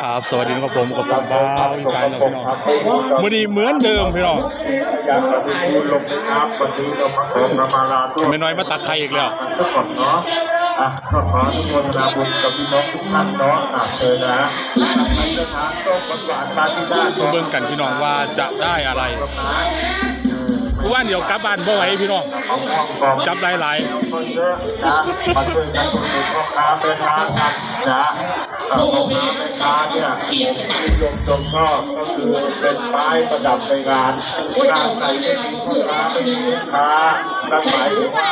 ครับสวัสดีครับผมกับผมบ้าวอีสานนะพี่น้องวันนี้เหมือนเดิมพี่น้องอยากจะมีคุณลงในน้ำวันนี้เรามาขอขมาลาด้วยไม่น้อยมาตักไข่อีกแล้วทุกคนเนาะอะก็ขออนุโมทนาบุญกับพี่น้องทุกท่านเนาะอะเชิญนะทางสถานต้องหวานๆมาที่ด้านมาเบิ่งกันพี่น้องว่าจะได้อะไรประมาณว่าเดี๋ยวกลับบ้านบ่ไหวพี่น้องของของของจับหลายคนเยอะนะมาช่วยกันอุดหนุนพ่อค้าแม่ค้ากันนะ อะพ่อค้าแม่ค้าเนี่ยนิยมชมชอบก็คือเป็นไม้ประดับในงานร้านไหนไม่มีพ่อค้าไม่มีลูกค้านั่นหมายถึงว่า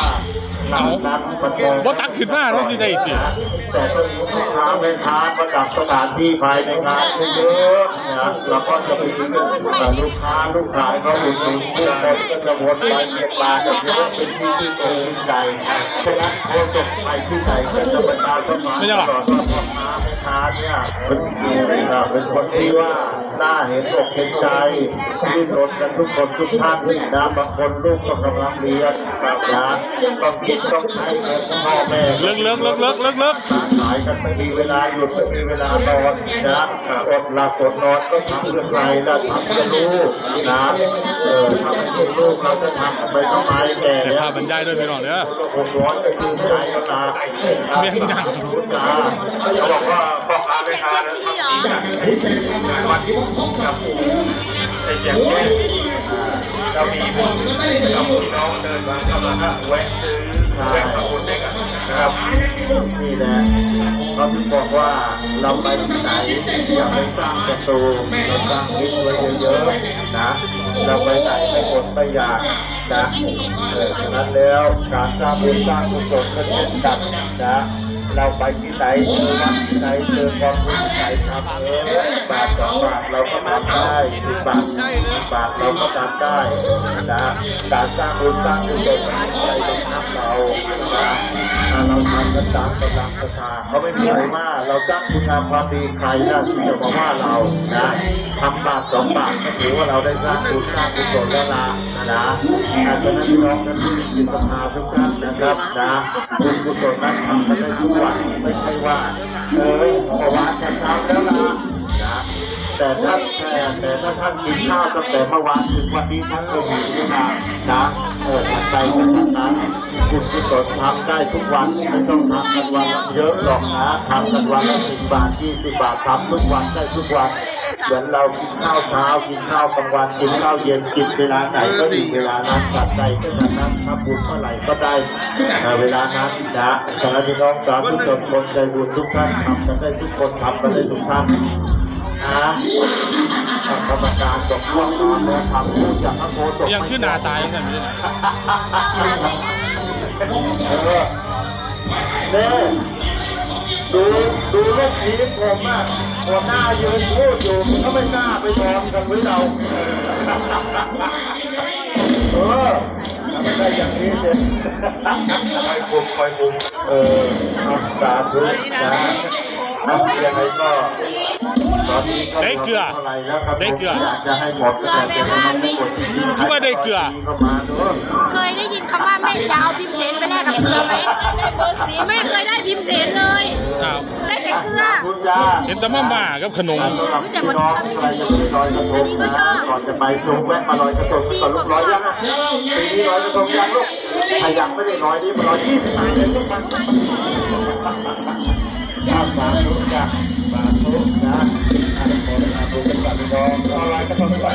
หลังนั้นมันคงบ่ตักขึ้นมาเราสิได้สิแต่ก็มีลูกค้าแม่ค้าประดับสถานที่ภายในงานเยอะๆนะเราก็จะมีลูกค้าลูกขายเขาอุดหนุนผู้คนก็จะวนไปเวียนมากันเยอะเป็นที่ที่ตรงใจฉะนั้นโคจบไปที่ไหนก็จะบรรดาสมาชิกต่อต้อนพ่อค้าแม่ค้าเนี่ยเป็นเป็นคนที่ว่าน่าเห็นอกเห็นใจที่รนกันทุกคนทุกท่านนะบางคนลูกก็กำลังเรียนนะต้องคิดต้องใช้เงินพ่อแม่เลิกเลิกเลิกเลิกเลิกเลิกขายกันไม่มีเวลาหยุดไม่มีเวลานอนนะอดหลับอดนอนก็ทำเรื่องไรนะทำเพื่อลูกนะเออทำเพื่อลูกเราจะทำไปทำไมแก่แต่แล้วภาพบรรยายด้วยพี่น้องเด้อก็คงร้อนจะคือใจก็ตาเรื่องดังนะเขาบอกว่าพ่อค้าแม่ค้าเทียบที่เหรอวันที่ผมกับแต่อย่างแค่ เรามีบุญเราพี่น้องเดินมาเข้ามาแวะซื้อแวะมาอุดด้วยกันนะครับนี่แหละเขาถึงบอกว่าเราไปที่ไหนอย่าไปสร้างประตูเราสร้างมิตรไว้เยอะๆนะเราไปไหนไม่อดไม่อยากนะเออฉะนั้นแล้วการสร้างบุญสร้างกุศลก็เช่นกันนะ เราไปที่ไหนเจอวัดที่ไหนเจอความรู้ที่ไหนทำเองบาทสองบาทเราก็ทำได้สิบบาทสิบบาทเราก็ทำได้นะการสร้างบุญสร้างกุศลมันใจบังคับเรานะถ้าเราทำกันตามกำลังศรัทธาเขาไม่มีใครว่าเราสร้างคุณงามความดีใครน่าที่จะมาว่าเรานะทำบาทสองบาทก็ถือว่าเราได้สร้างบุญสร้างกุศลแล้วละ นะอาจารย์พี่น้องกันที่จิตศรัทธาทุกท่านนะครับนะบุญกุศลนั้นทำกันได้ทุกวันไม่ใช่ว่าเออเมื่อวานฉันทำแล้วนะนะ แต่ถ้าแต่แต่ถ้าท่านกินข้าวตั้งแต่เมื่อวานถึงวันนี้ท่านไม่มีเวลานะเออทันใดก็ทันนั้นบุญกุศลทำได้ทุกวันไม่ต้องทำกันวันละเยอะหรอกนะทำกันวันละสิบบาทยี่สิบบาททำทุกวันได้ทุกวันเหมือนเรากินข้าวเช้ากินข้าวกลางวันกินข้าวเย็นกินเวลาไหนก็อยู่เวลานั้นตัดใจก็ทันนั้นทำบุญเมื่อไหร่ก็ได้เอ่อเวลานั้นนะฉะนั้นพี่น้องสาธุชนคนใจบุญทุกท่านทำกันได้ทุกคนทำกันได้ทุกท่าน นะกรรมการจบข้อความแล้วทำพูดจากพระโคศกยังขึ้นหน้าตายกันอยู่นี่นะเออเนี่ยดูดูลูกทีมผมอะหัวหน้ายืนพูดอยู่ก็ไม่กล้าไปนอนกันไว้เราเออทำได้อย่างนี้เด็คอยคุมคอยคุมเออเอาสาธุนะนะยังไงก็ตอนนี้ก็ ได้เกลือเท่าไหร่แล้วครับได้เกลือผมอยากจะให้หมดแต่จะไม่ให้หมดจริงๆคิดว่าได้เกลือเข้ามาเนอะเคยได้ยินคำว่าแม่จะเอาพิมพ์เสนไปแลกกับเกลือไหมได้เบอร์สีไม่เคยได้พิมพ์เสนเลยอ้าวได้แต่เกลือคุณยาเห็นแต่มาม่ากับขนมสำหรับพี่น้องใครจะไปลอยกระทงนะก่อนจะไปลงแวะมาลอยกระทงก่อนลูกลอยยังอะปีนี้ลอยกระทงยังลูกใครยังไม่ได้ลอยนี่มาลอยยี่สิบ บาทเลยทุกคนสาธุจ้ะสาธุนะอันขอสาธุเป็นกับพี่น้องลอยกระทงไปร้อ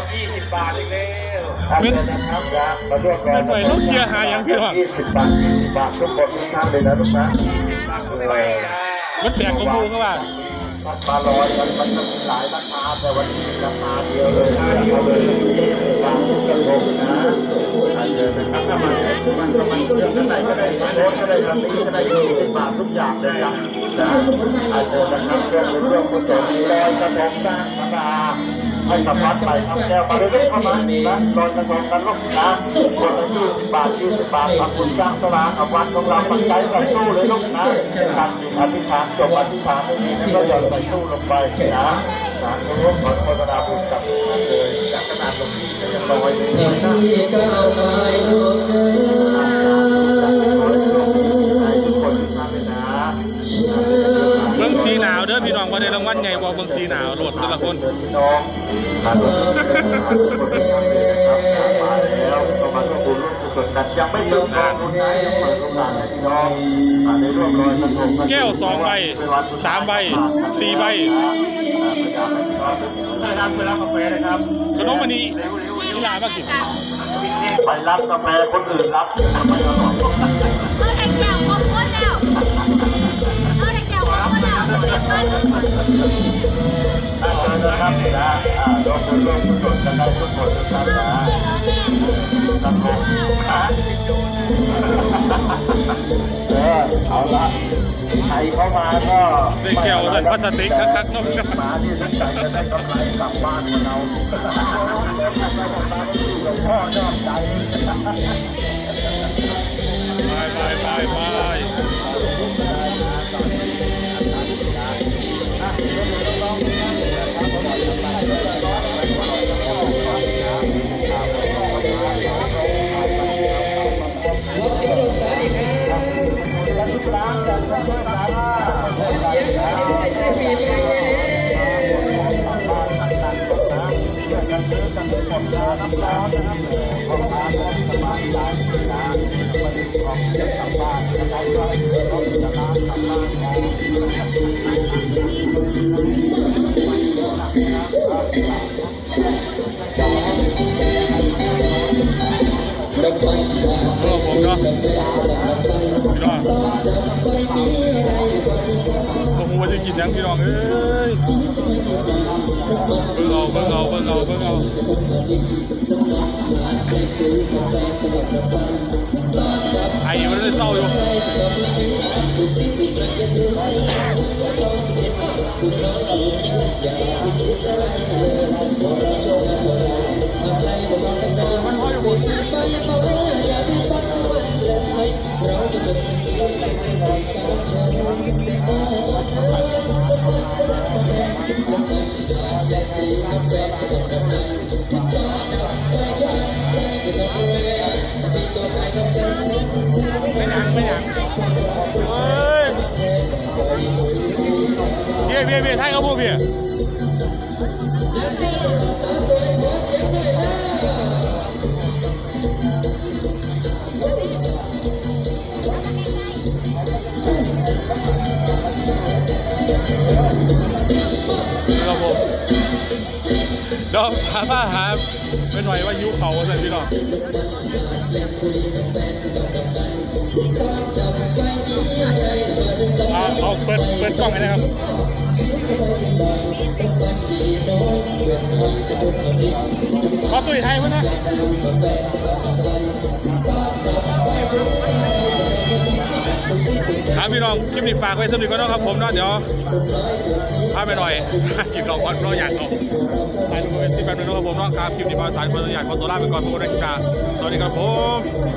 ยยี่สิบบาทอีกแล้วครับนะครับนะมาด้วยกันไม่ต้องเคลียร์หายังพี่น้องยี่สิบบาทยี่สิบบาททุกคนทุกท่านเลยนะลูกนะเออมันแปลกกว่าหมูเขาว่ามันมาลอยมันมันมีหลายราคาแต่วันนี้ราคาเดียวเลยเอาเลยบาง กระทงนะอันเดียนะครับถ้ามันมันก็มันเรื่องกันไหนก็ได้โน้ตก็ได้ครับนี่ก็ได้ยี่สิบบาททุกอย่างเลยครับนะอันเดียนะครับเรื่องเรื่องกุศลลอยกระทงสร้างสนา ให้กับวัดไปครับแก้วมาเรื่อยๆเข้ามานะลอยกระทงกันลูกนะคนละยี่สิบบาทยี่สิบบาททำบุญสร้างสลากับวัดของเราปัจจัยใส่ตู้เลยลูกนะการจิตอธิษฐานจบอธิษฐานไม่ดีก็หย่อนใส่ตู้ลงไปนะสาธุขอโมทนาบุญกับท่านเลยจากขนาดหลวงพี่ก็ยังลอยเลยนะ ด้ออพี่น้องมาได้รางวัลใหญ่บอกเบิ่งสีหนาวโหลดแต่ละคนพี่น้องมาร่วมมาแล้วก็มาร่วมบุญร่วมกุศลกันยังไม่ถึงกองทุนไหนยังเปิดโอกาสให้พี่น้องมาได้ร่วมลอยกระทงนแก้วสองใบสามใบสี่ใบใช่ครับไปรับกาแฟเลยครับขนมอันนี้กีฬาบ้ากินไปรับกาแฟคนอื่นรับ อาจารย์นะครับนะร่วมร่วมกุศลกันได้ทุกคนทุกท่านะครับผมเออเอาละใครเข้ามาก็ได้แก้วสันพลาสติกคักๆนาะมาที่สนใจจะได้กำไรกลับบ้านของเราหลวงพ่อนอกใจไปไปไปไป เออผมเนาะพี่น้อง โอ้โหว่าจะกินยังพี่น้องเอ้ยเบิ่งเอาเบิ่งเอาเบิ่งเอาเบิ่งเอาไอ้มันเลยเศร้าอยู่มันห้อยอยู่บน เบียร์เบียร์เบียร์ไทยเขาพูดเบียร์ครับผมเดี๋ยวหาผ้าหาไปหน่อยว่ายุเขาใส่พี่น้องเอาเอาเปิดเปิดกล้องให้นะครับ ขอตุ้ยไทยมั้งนะครับพี่น้องคลิปนี้ฝากไว้สำหรับก่อนเนะครับผมเนาะเดี๋ยวพาไปหน่อยกินของก่อนเราอยากเอาไปดูเป็นสิบแปดเมนูครับผมเนาะครับคลิปนี้ภาษาคนอยากขอตัวลาไปก่อนพบกันในคลิปหน้าสวัสดีครับผม